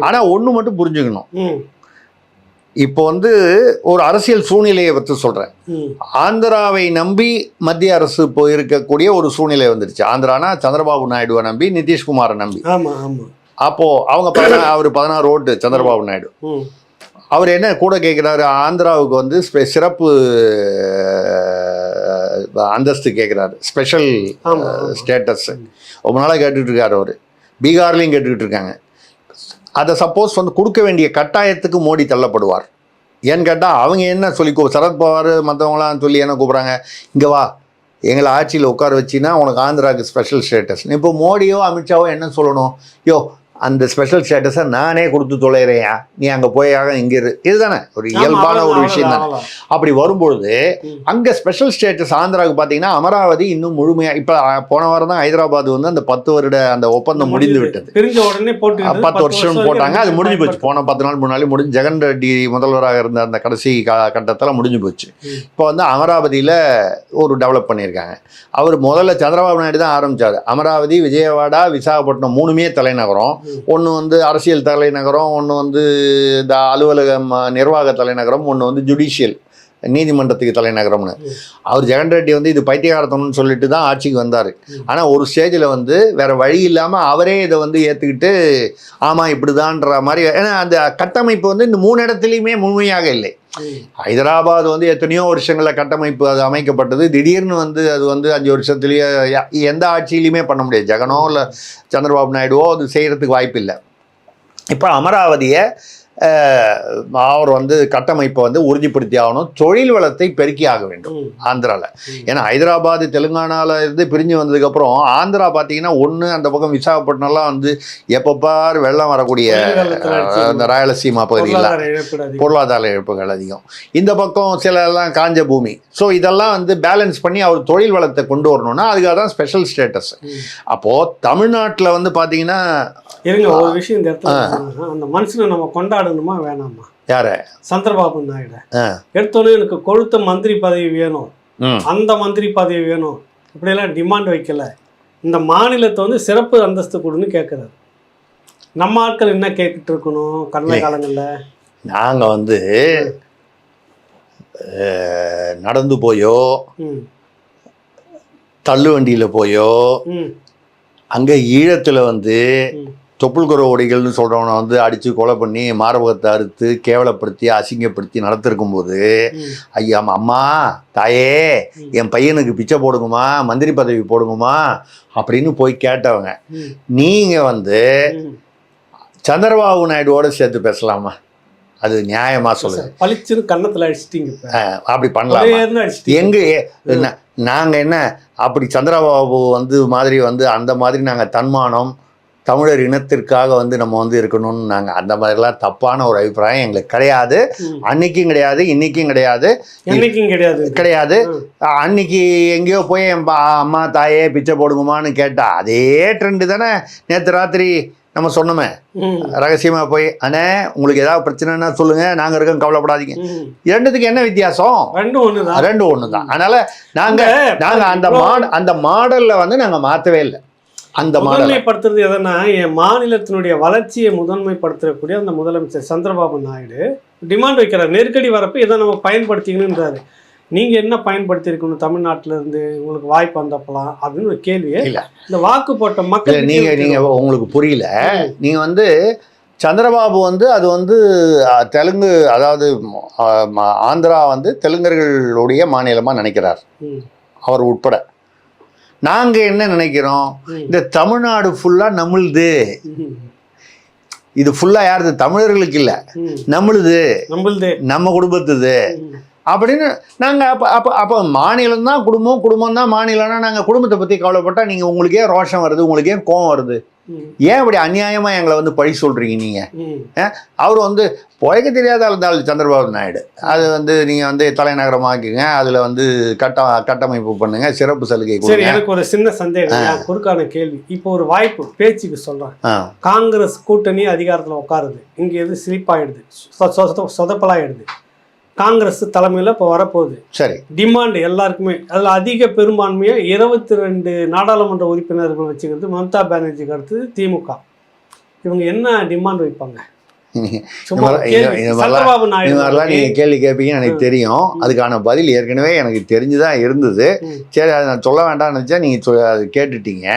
ஆனா ஒண்ணு மட்டும் புரிஞ்சுக்கணும். இப்போ வந்து ஒரு அரசியல் சூழ்நிலையை பற்றி சொல்றேன். ம், ஆந்திராவை நம்பி மத்திய அரசு போயிருக்கக்கூடிய ஒரு சூழ்நிலை வந்துருச்சு. ஆந்திரானா சந்திரபாபு நாயுடுவை நம்பி நிதிஷ்குமாரை நம்பி. ஆமா ஆமா. அப்போ அவங்க பதினா- அவர் பதினாறு ஓட்டு சந்திரபாபு நாயுடு. அவர் என்ன கூட கேட்குறாரு ஆந்திராவுக்கு வந்து சிறப்பு அந்தஸ்து கேட்குறாரு ஸ்பெஷல். ஸ்டேட்டஸ். ரொம்ப நாளாக கேட்டுட்டு இருக்காரு அவர். பீகார்லேயும் கேட்டுக்கிட்டு இருக்காங்க. அதை சப்போஸ் வந்து கொடுக்க வேண்டிய கட்டாயத்துக்கு மோடி தள்ளப்படுவார். ஏன்னு கேட்டால் அவங்க என்ன சொல்லி கூ சரத்பவார் மற்றவங்களாம் சொல்லி என்ன கூப்பிட்றாங்க? இங்கே வா எங்களை ஆட்சியில் உட்கார வச்சின்னா உனக்கு ஆந்திராவுக்கு ஸ்பெஷல் ஸ்டேட்டஸ் இப்போ மோடியோ அமித்ஷாவோ என்ன சொல்லணும்? யோ அந்த ஸ்பெஷல் ஸ்டேட்டஸை நானே கொடுத்து தொலைகிறேயா நீ அங்கே போயாக இங்கே இரு. இதுதானே? ஒரு இயல்பான ஒரு விஷயம் தானே. அப்படி வரும்பொழுது. அங்கே ஸ்பெஷல் ஸ்டேட்டஸ் ஆந்திராவுக்கு பார்த்தீங்கன்னா அமராவதி இன்னும் முழுமையாக இப்போ போன வாரம் தான் ஹைதராபாத் வந்து அந்த பத்து வருட அந்த ஒப்பந்தம் முடிந்து விட்டது. பத்து வருஷம் போட்டாங்க. அது முடிஞ்சு போச்சு. போன பத்து நாள் முன்னாடி முடிஞ்சு ஜெகன் ரெட்டி முதல்வராக இருந்த அந்த கடைசி கட்டத்தில் முடிஞ்சு போச்சு. இப்போ வந்து அமராவதியில் ஒரு டெவலப் பண்ணியிருக்காங்க. அவர் முதல்ல சந்திரபாபு நாயுடு தான் ஆரம்பிச்சார். அமராவதி விஜயவாடா விசாகப்பட்டினம் மூணுமே தலைநகரம். ஒன்று வந்து அரசியல் தலைநகரம் ஒன்று வந்து இந்த அலுவலகம் நிர்வாக தலைநகரம் ஒன்று வந்து ஜுடிஷியல் நீதிமன்றத்துக்கு தலைநகரம்னு. அவர் ஜெகன் ரெட்டி வந்து இது பைத்தியகாரத்தனம்னு சொல்லிட்டு தான் ஆட்சிக்கு வந்தார். ஆனால் ஒரு ஸ்டேஜில் வந்து வேற வழி இல்லாமல் அவரே இதை வந்து ஏற்றுக்கிட்டு ஆமாம் இப்படிதான்ற மாதிரி ஏன்னா அந்த கட்டமைப்பு வந்து இந்த மூணு இடத்துலையுமே முழுமையாக இல்லை. ஹைதராபாத் வந்து எத்தனையோ வருஷங்களில் கட்டமைப்பு அது அமைக்கப்பட்டது. திடீர்னு வந்து அது வந்து அஞ்சு வருஷத்துலேயே எந்த ஆட்சியிலையுமே பண்ண முடியாது. ஜெகனோ இல்லை சந்திரபாபு நாயுடுவோ அது செய்கிறதுக்கு வாய்ப்பு இல்லை இப்போ அமராவதியை அவர் வந்து கட்டமைப்பை வந்து உறுதிப்படுத்தி ஆகணும். தொழில் வளத்தை பெருக்கி ஆக வேண்டும் ஆந்திராவில். ஏன்னா ஹைதராபாத் தெலுங்கானால இருந்து பிரிஞ்சு வந்ததுக்கப்புறம் ஆந்திரா பார்த்தீங்கன்னா ஒன்று அந்த பக்கம் விசாகப்பட்டினம்லாம் வந்து எப்போ பார் வெள்ளம் வரக்கூடிய இந்த ராயலசீமா பகுதியில் பொருளாதார இழப்புகள் அதிகம். இந்த பக்கம் சில எல்லாம் காஞ்ச பூமி. ஸோ இதெல்லாம் வந்து பேலன்ஸ் பண்ணி அவர் தொழில் வளத்தை கொண்டு வரணும்னா அதுக்காக தான் ஸ்பெஷல் ஸ்டேட்டஸ். அப்போது தமிழ்நாட்டில் வந்து பார்த்தீங்கன்னா இருங்க ஒரு விஷயம் இந்த இடத்துல அந்த மனுஷனை நம்ம கொண்டாடணுமா வேணாமா? யார? சந்திரபாபு நாயுடு. எடுத்தோன்னே எனக்கு கொழுத்த மந்திரி பதவி வேணும். அந்த மந்திரி பதவி வேணும். இப்படியெல்லாம் டிமாண்ட் வைக்கல. இந்த மாநிலத்தை வந்து சிறப்பு அந்தஸ்து கொடுன்னு கேட்குறாரு நம்ம ஆட்கள் என்ன கேட்டுட்டு இருக்கணும் இல்லை. காலங்களில்? நாங்கள் வந்து நடந்து போயோ தள்ளு வண்டியில் போயோ அங்கே ஈழத்தில் வந்து ம் தொப்புள்குற ஒடிகள்னு சொல்கிறவனை வந்து அடித்து கொலை பண்ணி மாரபகத்தை அறுத்து கேவலப்படுத்தி அசிங்கப்படுத்தி நடத்திருக்கும் போது ஐயா அம்மா தாயே. என் பையனுக்கு பிச்சை போடுங்கம்மா மந்திரி பதவி போடுங்கம்மா அப்படின்னு போய் கேட்டவங்க. நீங்கள் வந்து. சந்திரபாபு நாயுடுவோட சேர்த்து பேசலாமா? அது நியாயமா சொல்லுங்க. பளிச்சுன்னு கன்னத்துல அடிச்சிட்டீங்க அப்படி பண்ணலாமா? எங்க என்ன நாங்கள் என்ன அப்படி சந்திரபாபு வந்து மாதிரி வந்து அந்த மாதிரி நாங்கள் தன்மானம் தமிழர் இனத்திற்காக வந்து நம்ம வந்து இருக்கணும்னு நாங்கள் அந்த மாதிரிலாம் தப்பான ஒரு அபிப்பிராயம் எங்களுக்கு கிடையாது. அன்னைக்கும் கிடையாது இன்னைக்கும் கிடையாது. என்னைக்கும் கிடையாது. கிடையாது. அன்னைக்கு எங்கேயோ போய் என் அம்மா தாயே பிச்சை போடுங்கம்மான்னு கேட்டா அதே ட்ரெண்டு தானே. நேற்று ராத்திரி நம்ம சொன்னோமே. ம். ரகசியமா போய் அண்ணே உங்களுக்கு ஏதாவது பிரச்சனைன்னா சொல்லுங்க. நாங்க இருக்கோம் கவலைப்படாதீங்க. ரெண்டுத்துக்கு என்ன வித்தியாசம்? ரெண்டும் ஒண்ணுதான். ரெண்டும் ஒன்று தான் அதனால நாங்க நாங்க அந்த மாட அந்த மாடல்ல வந்து நாங்க மாத்தவே இல்லை. அந்த முதன்மைப்படுத்துறது எதனா என் மாநிலத்தினுடைய வளர்ச்சியை முதன்மைப்படுத்தக்கூடிய அந்த முதலமைச்சர் சந்திரபாபு நாயுடு டிமாண்ட் வைக்கிறார். நெருக்கடி வரப்ப இதை நம்ம பயன்படுத்திக்கணுன்றாரு நீங்க என்ன பயன்படுத்தியிருக்கணும்? தமிழ்நாட்டுல இருந்து உங்களுக்கு வாய்ப்பு வந்தப்பலாம் அப்படின்னு ஒரு கேள்வியை இல்ல. இந்த வாக்கு போட்ட மக்கள் நீங்க நீங்க உங்களுக்கு புரியல. நீங்க வந்து சந்திரபாபு வந்து அது வந்து தெலுங்கு அதாவது ஆந்திரா வந்து தெலுங்கர்களுடைய மாநிலமா நினைக்கிறார். அவர் உட்பட. நாங்க என்ன நினைக்கிறோம்? இந்த தமிழ்நாடு ஃபுல்லா நம்மளுது. இது ஃபுல்லா யாருது? தமிழர்களுக்கு இல்ல. நம்மளுது. நம்மளுதே. நம்ம குடும்பத்துது. அப்படின்னு நாங்கள் அப்போ அப்போ அப்போ மாநிலம் தான் குடும்பம் குடும்பம் தான் மாநிலம்னா நாங்கள் குடும்பத்தை பற்றி கவலைப்பட்டா நீங்கள் உங்களுக்கு ரோஷம் வருது உங்களுக்கு ஏன் கோவம் வருது. ஏன் இப்படி அநியாயமாக எங்களை வந்து பழி சொல்கிறீங்க நீங்கள் ம். அவர் வந்து புழைக்க தெரியாத இருந்தாலும் சந்திரபாபு நாயுடு. அது வந்து நீங்கள் வந்து தலைநகரமாக்குங்க அதில் வந்து கட்ட கட்டமைப்பு பண்ணுங்க சிறப்பு சலுகை சரி எனக்கு ஒரு சின்ன சந்தேகம். குறுக்கான கேள்வி. இப்போ ஒரு வாய்ப்பு பேச்சுக்கு சொல்றேன். ஆ. காங்கிரஸ் கூட்டணி அதிகாரத்தில் உட்காருது. இங்கே எது ஸ்லிப்பாயிடுது சொ- சொ- சொ- சொதப்பலாயிடுது. காங்கிரஸ் தலைமையில் இப்போ வரப்போகுது. சரி. டிமாண்ட் எல்லாருக்குமே அதில் அதிக பெரும்பான்மையாக இருபத்தி ரெண்டு நாடாளுமன்ற உறுப்பினர்கள் வச்சுக்கிறது மம்தா பானர்ஜிக்கு அடுத்தது திமுக. இவங்க என்ன டிமாண்ட் வைப்பாங்க? சந்திரபாபு நாயுடு நீங்கள் கேள்வி கேட்பீங்க எனக்கு தெரியும். அதுக்கான பதில் ஏற்கனவே எனக்கு தெரிஞ்சுதான் இருந்தது. சரி அதை நான் சொல்ல வேண்டாம்னு நினச்சா நீங்கள் அது கேட்டுட்டீங்க.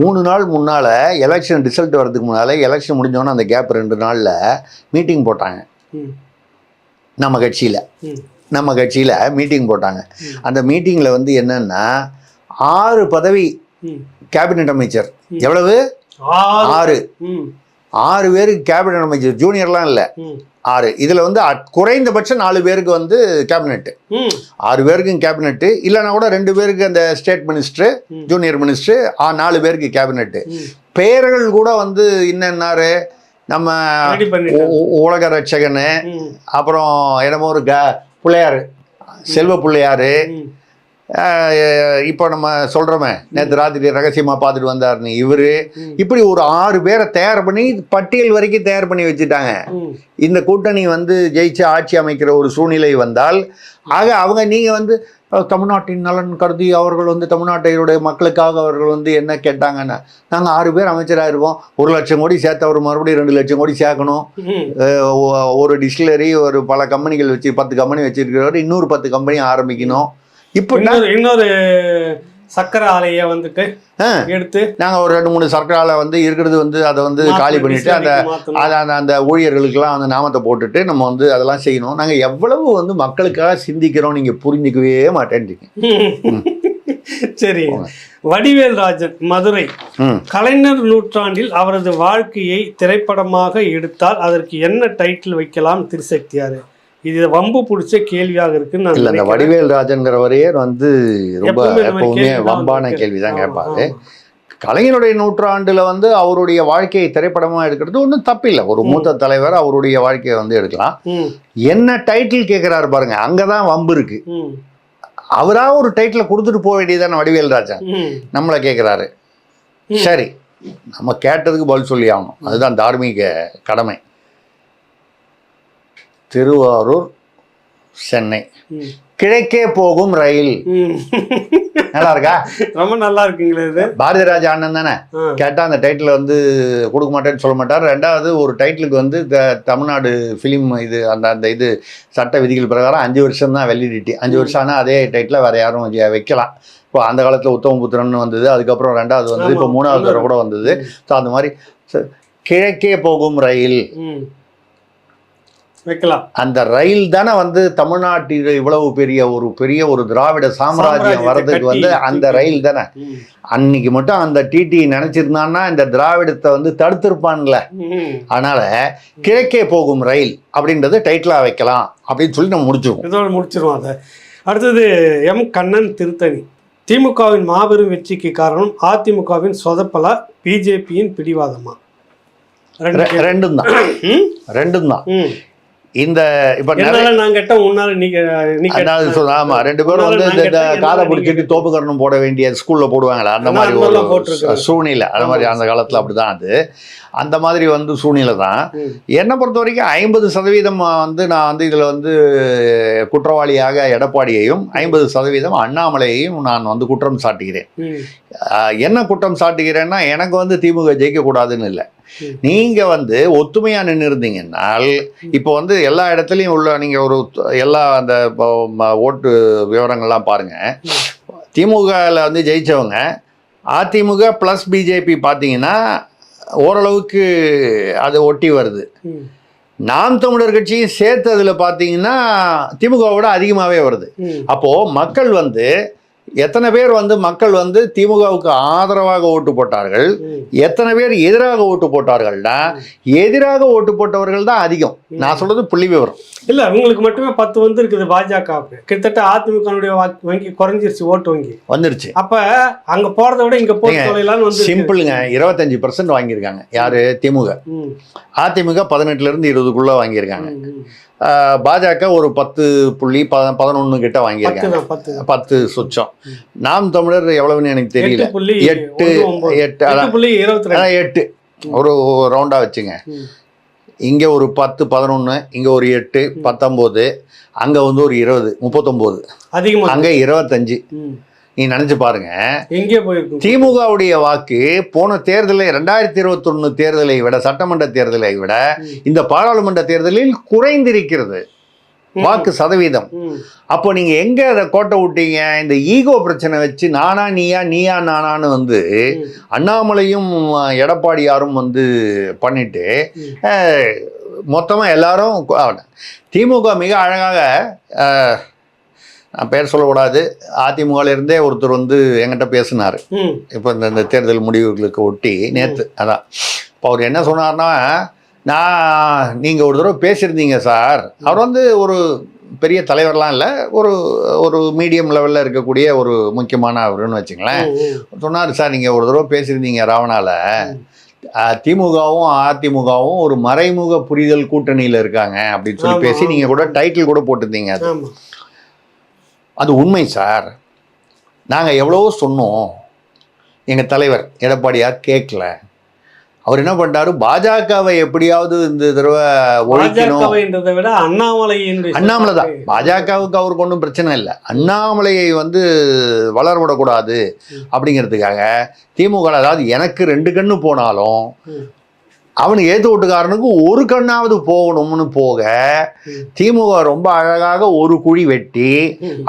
மூணு நாள் முன்னால் எலெக்ஷன் ரிசல்ட் வரதுக்கு முன்னால் எலெக்ஷன் முடிஞ்சோன்னே அந்த கேப் ரெண்டு நாளில் மீட்டிங் போட்டாங்க. நம்ம கட்சியில். நம்ம கட்சியில் மீட்டிங் போட்டாங்க. அந்த மீட்டிங்கில் வந்து என்னன்னா ஆறு பதவி. கேபினெட் அமைச்சர். எவ்வளவு? ஆறு. ஆறு. பேருக்கு கேபினெட் அமைச்சர். ஜூனியர்லாம் இல்லை. ஆறு. இதில் வந்து குறைந்தபட்சம் நாலு பேருக்கு வந்து கேபினெட் ம், ஆறு பேருக்கும் கேபினெட் இல்லைன்னா கூட ரெண்டு பேருக்கு அந்த ஸ்டேட் மினிஸ்டர். ஜூனியர் மினிஸ்டர் நாலு பேருக்கு கேபினெட் ம். பெயர்கள் கூட வந்து இன்னென்னாரு நம்ம உலக ரட்சகனு அப்புறம் என்னமோ ஒரு க பிள்ளையார். செல்வ பிள்ளையாரு. இப்போ நம்ம சொல்கிறோமே நேற்று ராத்திரி ரகசியமாக பார்த்துட்டு வந்தாருன்னு இவர். இப்படி ஒரு ஆறு பேரை தயார் பண்ணி பட்டியல் வரைக்கும் தயார் பண்ணி வச்சுட்டாங்க. இந்த கூட்டணி வந்து ஜெயிச்சு ஆட்சி அமைக்கிற ஒரு சூழ்நிலை வந்தால் ஆக அவங்க நீங்கள் வந்து தமிழ்நாட்டின் நலன் கருதி அவர்கள் வந்து தமிழ்நாட்டையுடைய மக்களுக்காக அவர்கள் வந்து என்ன கேட்டாங்கன்னா நாங்கள் ஆறு பேர் அமைச்சராயிருவோம். ஒரு லட்சம் கோடி சேர்த்தவர் மறுபடியும் ரெண்டு லட்சம் கோடி சேர்க்கணும். ஒரு டிஸ்டிலரி ஒரு பல கம்பெனிகள் வச்சு பத்து கம்பெனி வச்சிருக்கிறவர் இன்னொரு பத்து கம்பெனி ஆரம்பிக்கணும். இப்போ இன்னொரு சக்கரை ஆலைய வந்துட்டு. எடுத்து நாங்கள் ஒரு ரெண்டு மூணு சர்க்கரால வந்து இருக்கிறது வந்து அதை வந்து காலி பண்ணிட்டு அந்த அந்த அந்த ஊழியர்களுக்கெல்லாம் அந்த நாமத்தை போட்டுட்டு நம்ம வந்து அதெல்லாம் செய்யணும். நாங்கள் எவ்வளவு வந்து மக்களுக்காக சிந்திக்கிறோம் நீங்கள் புரிஞ்சிக்கவே மாட்டேன்றீங்க. சரி. வடிவேல் ராஜன் மதுரை. கலைஞர் நூற்றாண்டில் அவரது வாழ்க்கையை திரைப்படமாக எடுத்தால் அதற்கு என்ன டைட்டில் வைக்கலாம்? திருசக்தியாரு இது வம்பு பிடிச்ச கேள்வியாக இருக்குன்னு இல்லை அந்த நினைக்கிறேன். வடிவேல் ராஜன்கிறவரே வந்து ரொம்ப எப்பவுமே வம்பான கேள்வி தான் கேட்பாரு. கலைஞருடைய நூற்றாண்டுல வந்து அவருடைய வாழ்க்கையை திரைப்படமாக எடுக்கிறது ஒன்றும் தப்பில்லை. ஒரு மூத்த தலைவர் அவருடைய வாழ்க்கையை வந்து எடுக்கலாம். என்ன டைட்டில் கேட்குறாரு பாருங்க அங்கே தான் வம்பு இருக்கு. ம், அவரா ஒரு டைட்டில் கொடுத்துட்டு போக வேண்டியதான வடிவேல் ராஜன் ம், நம்மளை கேட்குறாரு. சரி நம்ம கேட்டதுக்கு பதில் சொல்லி ஆகணும். அதுதான் தார்மீக கடமை. திருவாரூர் சென்னை. கிழக்கே போகும் ரயில். நல்லா இருக்கா? ரொம்ப நல்லா இருக்குங்களே இது. பாரதி ராஜா அண்ணன் தானே? கேட்டால் அந்த டைட்டில் வந்து கொடுக்க மாட்டேன்னு சொல்ல மாட்டார். ரெண்டாவது ஒரு டைட்டிலுக்கு வந்து த- தமிழ்நாடு ஃபிலிம் இது அந்த அந்த இது சட்ட விதிகள் பிரகாரம் அஞ்சு வருஷம் தான் வெலிடிட்டி அஞ்சு வருஷம் ஆனால் அதே டைட்டில் வேறு யாரும் வைக்க- வைக்கலாம். இப்போ அந்த காலத்தில் உத்தமபுத்திரன் வந்தது அதுக்கப்புறம் ரெண்டாவது வந்தது இப்போ. மூணாவது தடவை கூட வந்தது. ஸோ அந்த மாதிரி கிழக்கே போகும் ரயில். வைக்கலாம். அந்த ரயில் தானே வந்து தமிழ்நாட்டில் இவ்வளவு பெரிய ஒரு பெரிய ஒரு திராவிட சாம்ராஜ்யம் வர்றதுக்கு வந்து அந்த ரயில் தானே? அன்னைக்கு மட்டும் அந்த டிடி நினைச்சிருந்தான்னா இந்த திராவிடத்தை வந்து தடுத்திருப்பான்ல. அதனால கிழக்கே போகும் ரயில் அப்படின்றது டைட்டிலா வைக்கலாம் அப்படின்னு சொல்லி நம்ம முடிச்சிருக்கோம் இதோட முடிச்சிருவோம் அதை. அடுத்தது எம் கண்ணன் திருத்தணி. திமுகவின் மாபெரும் வெற்றிக்கு காரணம் அதிமுகவின் சொதப்பலா பிஜேபியின் பிடிவாதமா. ரெண்டும் தான்? ரெண்டும் தான். இந்த இப்ப நான் உன்னால கேட்ட- சொல்ல ஆமா ரெண்டு பேரும் வந்து இந்த- என்னால பிடிச்சிட்டு நீங்க தோப்பு கரணம் போட வேண்டிய ஸ்கூல்ல போடுவாங்களே அந்த மாதிரி ஒரு. சூழ்நிலை அந்த மாதிரி. அந்த காலத்துல அப்படிதான் அது அந்த மாதிரி வந்து சூழ்நிலை தான். என்னை பொறுத்த வரைக்கும் ஐம்பது சதவீதம் வந்து நான் வந்து இதில் வந்து குற்றவாளியாக எடப்பாடியையும் ஐம்பது சதவீதம் அண்ணாமலையையும் நான் வந்து குற்றம் சாட்டுகிறேன் என்ன குற்றம் சாட்டுகிறேன்னா எனக்கு வந்து திமுக ஜெயிக்கக்கூடாதுன்னு இல்லை. நீங்கள் வந்து ஒத்துமையாக நின்று இருந்தீங்கன்னால் இப்போ வந்து எல்லா இடத்துலையும் உள்ள நீங்கள் ஒரு எல்லா அந்த ஓட்டு விவரங்கள்லாம் பாருங்கள் திமுகவில் வந்து ஜெயித்தவங்க அதிமுக ப்ளஸ் பிஜேபி பார்த்தீங்கன்னா ஓரளவுக்கு அது ஒட்டி வருது. நாம் தமிழர் கட்சியும் சேர்த்து அதில் பார்த்தீங்கன்னா திமுகவோட அதிகமாகவே வருது. அப்போது மக்கள் வந்து எத்தனை பேர் வந்து மக்கள் வந்து திமுகவுக்கு ஆதரவாக ஓட்டு போட்டார்கள். எத்தனை பேர் எதிராக ஓட்டு போட்டார்கள்னா எதிராக ஓட்டு போட்டவர்கள் தான் அதிகம். நான் சொல்றது புள்ளி விவரம். இல்ல உங்களுக்கு மட்டுமே பத்து வந்து இருக்குது பாஜக கிட்டத்தட்ட அதிமுக வங்கி குறைஞ்சிருச்சு ஓட்டு வங்கி. வந்துருச்சு. அப்ப அங்க போறதை விட இங்க போட்டு வந்து சிம்பிளுங்க இருபத்தஞ்சு பர்சன்ட் வாங்கியிருக்காங்க. யாரு? திமுக. அதிமுக பதினெட்டுல இருந்து இருபதுக்குள்ள வாங்கியிருக்காங்க. பாஜக ஒரு பத்து புள்ளி பத பதினொன்று கிட்ட வாங்கியிருக்காங்க. பத்து. சுச்சம். நாம் தமிழர் எவ்வளவுன்னு எனக்கு தெரியல. எட்டு எட்டு அதான். எட்டு ஒரு ரவுண்டா வச்சுங்க. இங்க ஒரு பத்து பதினொன்று இங்க ஒரு எட்டு பத்தொம்போது அங்க வந்து ஒரு இருபது முப்பத்தொம்போது. அங்க இருபத்தஞ்சு. நீ நினைச்சு பாருங்க எங்கே திமுகவுடைய வாக்கு போன தேர்தலை ரெண்டாயிரத்தி இருபத்தொன்னு தேர்தலை விட சட்டமன்ற தேர்தலை விட. இந்த பாராளுமன்ற தேர்தலில் குறைந்திருக்கிறது. வாக்கு சதவீதம். அப்போ நீங்க எங்க அதை கோட்டை விட்டீங்க இந்த ஈகோ பிரச்சனை வச்சு நானா நீயா நீயா நானான்னு வந்து. அண்ணாமலையும் எடப்பாடியாரும் வந்து பண்ணிட்டு ம். அஹ், மொத்தமா எல்லாரும் திமுக மிக அழகாக பேர் சொல்லக்கூடாது. அதிமுகல இருந்தே ஒருத்தர் வந்து என்கிட்ட பேசினார். இப்போ இந்த இந்த தேர்தல் முடிவுகளுக்கு ஒட்டி நேற்று அதான். இப்போ அவர் என்ன சொன்னார்னா நான் நீங்கள் ஒரு தடவை பேசியிருந்தீங்க சார். அவர் வந்து ஒரு பெரிய தலைவர்லாம் இல்லை. ஒரு ஒரு மீடியம் லெவலில் இருக்கக்கூடிய ஒரு முக்கியமான அவருன்னு வச்சுங்களேன். சொன்னார் சார் நீங்கள் ஒரு தடவை பேசியிருந்தீங்க. அஹ், திமுகவும் அதிமுகவும் ஒரு மறைமுக புரிதல் கூட்டணியில் இருக்காங்க. அப்படின்னு சொல்லி பேசி. நீங்கள் கூட டைட்டில் கூட போட்டிருந்தீங்க அது. அது உண்மை சார். நாங்கள் எவ்வளவோ சொன்னோம் எங்கள் தலைவர் எடப்பாடியார் கேட்கல அவர் என்ன பண்ணிட்டாரு? பாஜகவை எப்படியாவது இந்த தடவை ஒழிக்கணும். பாஜகவைன்றதை விட அண்ணாமலையினுடைய அண்ணாமலை தான். பாஜகவுக்கு அவருக்கு ஒன்றும் பிரச்சனை இல்லை. அண்ணாமலையை வந்து வளர விடக்கூடாது. அப்படிங்கிறதுக்காக திமுக அதாவது எனக்கு ரெண்டு கண்ணு போனாலும். அவனுக்கு ஏத்து ஓட்டுக்காரனுக்கு ஒரு கண்ணாவது போகணும்னு போக. திமுக ரொம்ப அழகாக ஒரு குழி வெட்டி.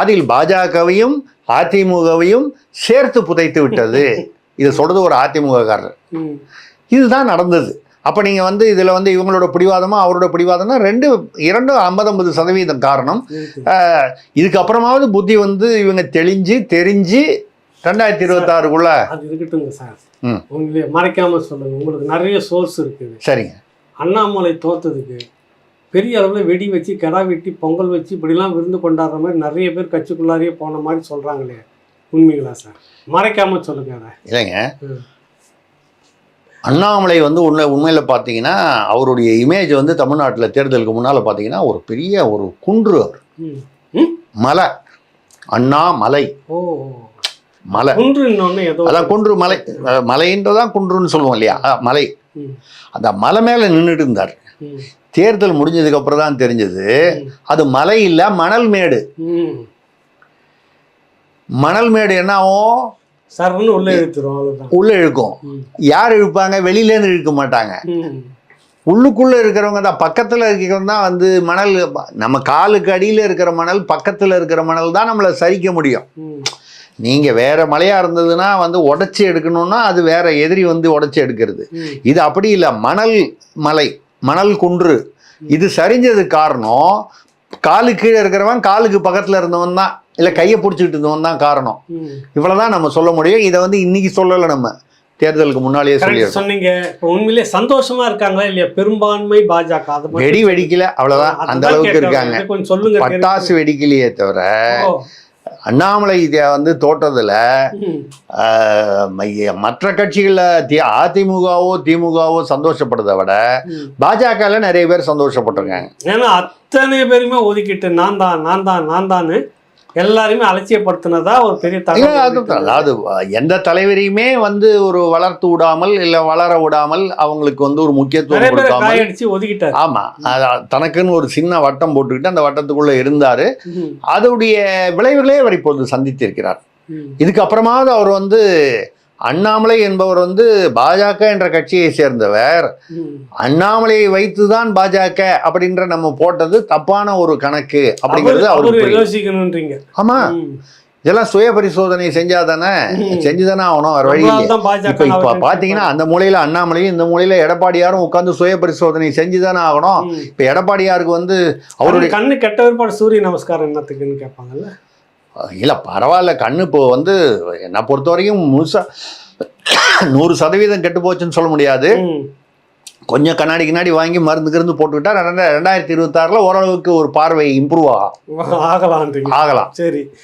அதில் பாஜகவையும் அதிமுகவையும் சேர்த்து புதைத்து விட்டது இது சொல்றது ஒரு அதிமுககாரர் ம். இதுதான் நடந்தது அப்போ நீங்கள் வந்து இதில் வந்து இவங்களோட பிடிவாதமா அவரோட பிடிவாதம்னா ரெண்டு இரண்டும் ஐம்பது ஐம்பது சதவீதம் காரணம் இதுக்கப்புறமாவது புத்தி வந்து இவங்க தெளிஞ்சு தெரிஞ்சு ரெண்டாயிரத்தி இருபத்தாறுக்குள்ள? அது இருக்கட்டுங்க சார். உங்களுக்கு மறைக்காம சொல்லுங்க. உங்களுக்கு நிறைய சோர்ஸ் இருக்குது சரிங்க. அண்ணாமலை தோத்ததுக்கு பெரிய அளவில் வெடி வச்சு கிடா வெட்டி பொங்கல் வச்சு இப்படிலாம் விருந்து கொண்டாடுற மாதிரி நிறைய பேர் கட்சிக்குள்ளாரையே போன மாதிரி சொல்கிறாங்களே உண்மைங்களா சார்? மறைக்காம சொல்லுங்க அதை. இல்லைங்க. அண்ணாமலை வந்து உண்மை உண்மையில் பார்த்தீங்கன்னா அவருடைய இமேஜ் வந்து தமிழ்நாட்டில் தேர்தலுக்கு முன்னால் பார்த்தீங்கன்னா ஒரு பெரிய ஒரு குன்று அவர். மலை. அண்ணாமலை. ஓ. மலை. அதான் குன்று மலை. மலைன்றதான் குன்றுன்னு சொல்லுவோம் இல்லையா? மலை. அந்த மலை மேலே நின்றுட்டு இருந்தார். தேர்தல் முடிஞ்சதுக்கு அப்புறம் தான் தெரிஞ்சது. அது மலை இல்லை மணல் மேடு. மணல் மேடு என்ன ஆகும்? சர்ன்னு உள்ளே இழுத்துரும் அவ்வளோதான் உள்ள இழுக்கும். யார் இழுப்பாங்க? வெளியிலேருந்து இழுக்க மாட்டாங்க. உள்ளுக்குள்ள இருக்கிறவங்க தான் பக்கத்துல இருக்கிறவங்க தான் வந்து மணல் நம்ம காலுக்கு அடியில இருக்கிற மணல் பக்கத்துல இருக்கிற மணல் தான் நம்மளை சரிக்க முடியும். ம். நீங்க வேற மலையா இருந்ததுன்னா வந்து உடைச்சி எடுக்கணும்னா அது வேற எதிரி வந்து உடைச்சி எடுக்கிறது. இது அப்படி இல்லை. மணல் மலை மணல் குன்று. இது சரிஞ்சது காரணம். காலு கீழே இருக்கிறவன் காலுக்கு பக்கத்துல இருந்தவன் தான். இல்லை கையை பிடிச்சிக்கிட்டு இருந்தவன் தான் காரணம். ம். இவ்வளவுதான் நம்ம சொல்ல முடியும். இதை வந்து இன்னைக்கு சொல்லலை நம்ம. தேர்தலுக்கு முன்னாலேயே சொல்லியிருக்கோம். சொன்னீங்க. இப்போ உண்மையிலேயே சந்தோஷமா இருக்காங்களா இல்லையா? பெரும்பான்மை பாஜக. வெடி வெடிக்கல. அவ்வளவுதான். அந்த அளவுக்கு. இருக்காங்க. சொல்லுங்க பட்டாசு வெடிக்கலையே தவிர. அண்ணாமலை இதை வந்து தோட்டத்தில். மற்ற கட்சிகளில் தி அதிமுகவோ திமுகவோ சந்தோஷப்படுறதை விட ம். பாஜகல நிறைய பேர் சந்தோஷப்பட்டிருக்காங்க ஏன்னா அத்தனை பேருமே ஒதுக்கிட்டு நான் தான் நான் தான் நான் தான்னு எல்லாரையுமே அலட்சியப்படுத்தினதா ஒரு பெரிய தகவல் அது எந்த தலைவரையுமே வந்து ஒரு வளர்த்து விடாமல் இல்லை வளர விடாமல் அவங்களுக்கு வந்து ஒரு முக்கியத்துவம் கொடுக்காமல் ஒதுக்கிட்டாரு. ஆமா. அது தனக்குன்னு ஒரு சின்ன வட்டம் போட்டுக்கிட்டு அந்த வட்டத்துக்குள்ள இருந்தாரு. அதோடைய விளைவுகளே அவர் இப்போது சந்தித்திருக்கிறார். இதுக்கு அப்புறமாவது அவர் வந்து அண்ணாமலை என்பவர் வந்து பாஜக என்ற கட்சியை சேர்ந்தவர். அண்ணாமலையை வைத்துதான் பாஜக அப்படின்ற நம்ம போட்டது தப்பான ஒரு கணக்கு அப்படிங்கிறது அவரு- அவருக்கு ஆமா. இதெல்லாம் சுய பரிசோதனை செஞ்சாதானே ம். செஞ்சுதானே ஆகணும் வேற வழி தான் இப்ப அந்த மூலையில அண்ணாமலையும் இந்த மூலையில எடப்பாடியாரும் உட்கார்ந்து சுய பரிசோதனை செஞ்சுதானே ஆகணும் ம். இப்ப எடப்பாடியாருக்கு வந்து அவருடைய கண்ணு கெட்ட பிற்பாடு சூரிய நமஸ்காரம் என்னத்துக்குன்னு கேட்பாங்கல்ல இல்ல பரவாயில்ல கண்ணு இப்போ வந்து என்னை பொறுத்த வரைக்கும் முழுசா நூறு சதவீதம் கெட்டு போச்சுன்னு சொல்ல முடியாது. கொஞ்சம் கண்ணாடி கண்ணாடி வாங்கி மருந்து கிருந்து போட்டுக்கிட்டா ரெண்டா- ரெண்டாயிரத்தி இருபத்தாறுல ஓரளவுக்கு ஒரு பார்வை இம்ப்ரூவ் ஆகும். ஆகலான்றீங்க ஆகலாம். சரி.